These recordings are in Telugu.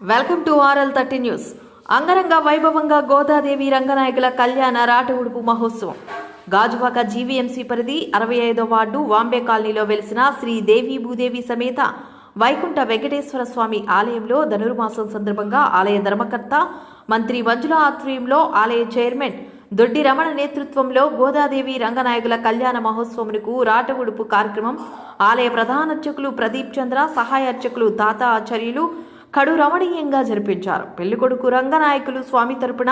Welcome to RL thirty news అంగరంగ వైభవంగా గోదాదేవి రంగనాయకుల కళ్యాణ రాటవుడుపు మహోత్సవం. గాజువాక జీవీఎంసీ పరిధి అరవై ఐదో వార్డు వాంబే కాలనీలో వెలిసిన శ్రీ దేవి భూదేవి సమేత వైకుంఠ వెంకటేశ్వర స్వామి ఆలయంలో ధనుర్మాసం సందర్భంగా ఆలయ ధర్మకర్త మంత్రి మంజుల ఆధ్వర్యంలో ఆలయ చైర్మన్ దొడ్డి రమణ నేతృత్వంలో గోదాదేవి రంగనాయకుల కళ్యాణ మహోత్సవమునకు రాటవుడుపు కార్యక్రమం. ఆలయ ప్రధాన అర్చకులు ప్రదీప్ చంద్ర సహాయ అర్చకులు తాత ఆచార్యులు కడు రమణీయంగా జరిపించారు. పెళ్ళికొడుకు రంగనాయకులు స్వామి తరపున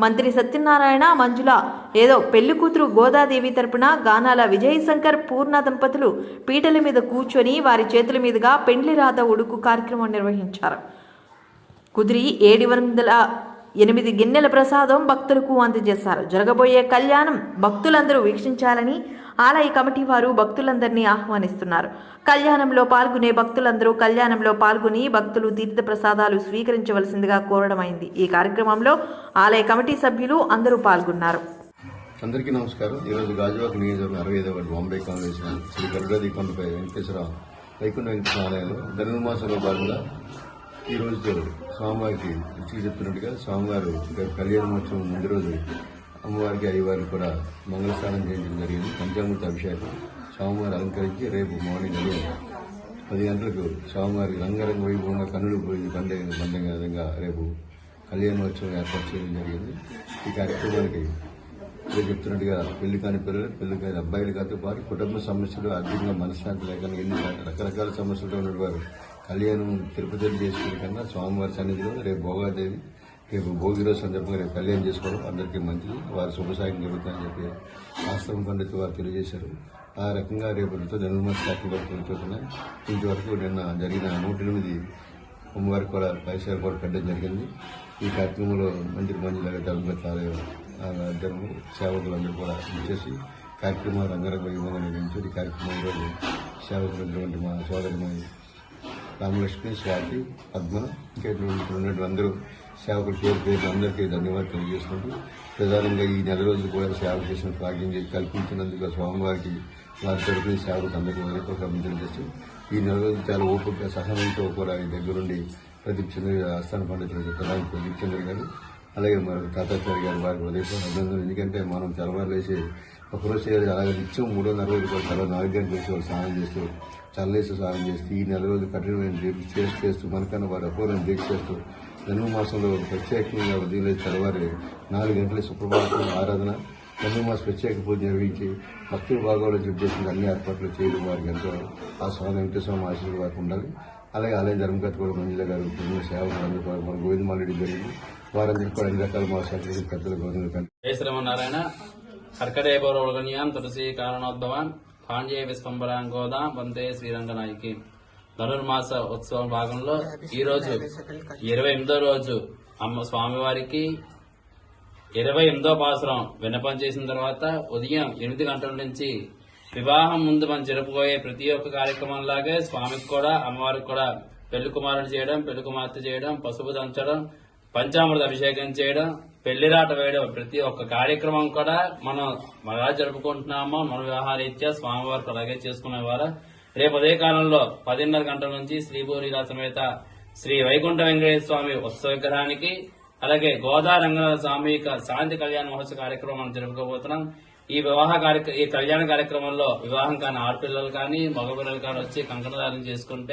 మంత్రి సత్యనారాయణ మంజుల ఏదో పెళ్ళి కూతురు గోదాదేవి తరపున గానాల విజయశంకర్ పూర్ణ దంపతులు పీటల మీద కూర్చొని వారి చేతుల మీదుగా పెండ్లి రాత ఉడుకు కార్యక్రమం నిర్వహించారు. కుదిరి ఏడు వందల ఎనిమిది గిన్నెల ప్రసాదం భక్తులకు అందజేశారు. జరగబోయే కళ్యాణం భక్తులందరూ వీక్షించాలని ఆలయ కమిటీ వారు భక్తులందరినీ ఆహ్వానిస్తున్నారు. కళ్యాణంలో పాల్గొనే భక్తులందరూ కళ్యాణంలో పాల్గొని భక్తులు తీర్థ ప్రసాదాలు స్వీకరించవలసిందిగా కోరడమైంది. ఈ కార్యక్రమంలో ఆలయ కమిటీ సభ్యులు అందరూ పాల్గొన్నారు. అందరికీ నమస్కారం. ఈరోజు గాజువాక నియోజకవర్గం అరవై ఐదవ బాంబే కాంగ్రెస్ శ్రీ గరుడది కొండపై వెంకటేశ్వర వైకుంఠ వెంకటేశ్వర ఆలయంలో ధనుర్మాసంలో భాగంగా ఈరోజు స్వామివారికి ఇచ్చి చెప్తున్నట్టుగా స్వామివారు రేపు కళ్యాణోత్సవం ముందు రోజు అమ్మవారికి అయ్యవారికి కూడా మంగళస్నానం చేయడం జరిగింది. పంచామృత అభిషేకం స్వామివారి అలంకరించి రేపు మార్నింగ్ ఉదయం పది గంటలకు స్వామివారి రంగరంగ వైభవంగా కన్నులు పోయి పండే పండే విధంగా రేపు కళ్యాణోత్సవం ఏర్పాటు చేయడం జరిగింది. ఈ కార్యక్రమానికి మీరు చెప్తున్నట్టుగా పెళ్ళి కాని పిల్లలు పెళ్ళి కాని అబ్బాయిలతో పాటు కుటుంబ సమస్యలు అధికంగా మనశ్శాంతి లేకుండా ఎన్ని రకరకాల సమస్యలతో ఉన్నవారు కళ్యాణం తిరుపతి చేసుకునే కన్నా స్వామివారి సన్నిధిలో రేపు భోగాదేవి రేపు భోగి రోజు సందర్భంగా రేపు కళ్యాణం చేసుకోవడం అందరికీ మంచిది. వారి శుభసాయం జరుగుతుందని చెప్పి శాస్త్రం పండితులు వారు తెలియజేశారు. ఆ రకంగా రేపు ధనుర్మాస శాఖ వరకు జరుగుతున్నాయి ఇంతవరకు నిన్న జరిగిన నూట ఎనిమిది అమ్మవారికి కూడా పరిసర కూడా పెట్టడం జరిగింది. ఈ కార్యక్రమంలో మంత్రి మంజుల ధర్మచాలయం అధ్యయనం సేవకులందరూ కూడా ఇచ్చేసి కార్యక్రమాలు రంగరంగ వైభవంగా నిర్వహించారు ఈ కార్యక్రమం ఈరోజు సేవకులైనటువంటి మా సోదరి రామలక్ష్మి స్వాతి పద్మ ఇంకా ఇటువంటి ఉన్నటువంటి అందరూ సేవకులు పేరు పేరు అందరికీ ధన్యవాదాలు తెలియజేసుకుంటూ ప్రధానంగా ఈ నెల రోజులు కూడా సేవ చేసిన భాగ్యం చేసి కల్పించినందుకు స్వామివారికి వారి తరపున సేవకు అందరికీ వరకు తెలియజేస్తూ ఈ నెల రోజులు చాలా ఓపిక సహనంతో కూడా ఈ దగ్గరుండి ప్రదీప్ చంద్ర ఆస్థాన పండితులు ప్రధాని ప్రదీప్ చంద్ర గారు అలాగే మరి తాతాచార్య గారు వారికి ప్రదేశం అభినందనలు. ఎందుకంటే మనం తెల్లవారులేసి ఒకరోజు చేయాలి అలాగే నిత్యం మూడోన్నర రోజులు కూడా చాలా నాలుగు గంటలు వేసి వాళ్ళు స్నానం చేస్తూ చల్లేసి స్నానం చేస్తూ ఈ నెల రోజులు కఠినమైన చేసి చేస్తూ మనకన్నా వారు అపూర్వం దీక్ష చేస్తూ జన్మ మాసంలో ప్రత్యేకంగా ఉదయం తెల్లవారి నాలుగు గంటల సుప్రభాతం ఆరాధన. జన్మమాస ప్రత్యేక పూజ నిర్వహించి భక్తుల భాగంలో చెప్పేసిన అన్ని ఏర్పాట్లు చేయడం వారికి ఎంతో ఆ స్వామి వెంకటేశ్వర ఆశీర్వాదం వారికి ఉండాలి. అలాగే ఆలయ ధర్మకర్త కూడా మంజుల గారు కుటుంబ కూడా మన గోవిందమారెడ్డి జరిగింది. వారందరికీ కూడా అన్ని రకాల మా శాఖలు పెద్దలు గౌరవం జయ శ్రీమన్నారాయణ కర్కటేపౌరవగణ్యాం తులసి కారణోద్భవాన్. పాండ్య విస్పంబరాం గోదా వందే శ్రీరంగనాయకి. ధనుర్మాస ఉత్సవం భాగంలో ఈ రోజు ఇరవై ఎనిమిదో రోజు అమ్మ స్వామివారికి ఇరవై ఎనిమిదో పాసురం విన్నపం చేసిన తర్వాత ఉదయం ఎనిమిది గంటల నుంచి వివాహం ముందు మనం జరుపుకోయే ప్రతి ఒక్క కార్యక్రమం లాగే స్వామికి కూడా అమ్మవారికి కూడా పెళ్ళి కుమారుడు చేయడం పెళ్ళి కుమార్తె చేయడం పసుపు దంచడం పంచామృత అభిషేకం చేయడం పెళ్ళిరాట వేయడం ప్రతి ఒక్క కార్యక్రమం కూడా మనం ఎలా జరుపుకుంటున్నామో? మన వ్యవహారీత్యా స్వామివారికి అలాగే చేసుకునేవారు? రేపు అదే కాలంలో పదిన్నర గంటల నుంచి శ్రీభూరిలా సమేత శ్రీ వైకుంఠ వెంకటేశ్వర స్వామి ఉత్సవ విగ్రహానికి అలాగే గోదా రంగనాథ స్వామి శాంతి కళ్యాణ మహోత్సవ కార్యక్రమం మనం జరుపుకోబోతున్నాం. ఈ వివాహ కార్యక్రమ ఈ కళ్యాణ కార్యక్రమంలో వివాహం కాని ఆడపిల్లలు కానీ మగపిల్లలు కానీ వచ్చి కంకణదారం చేసుకుంటే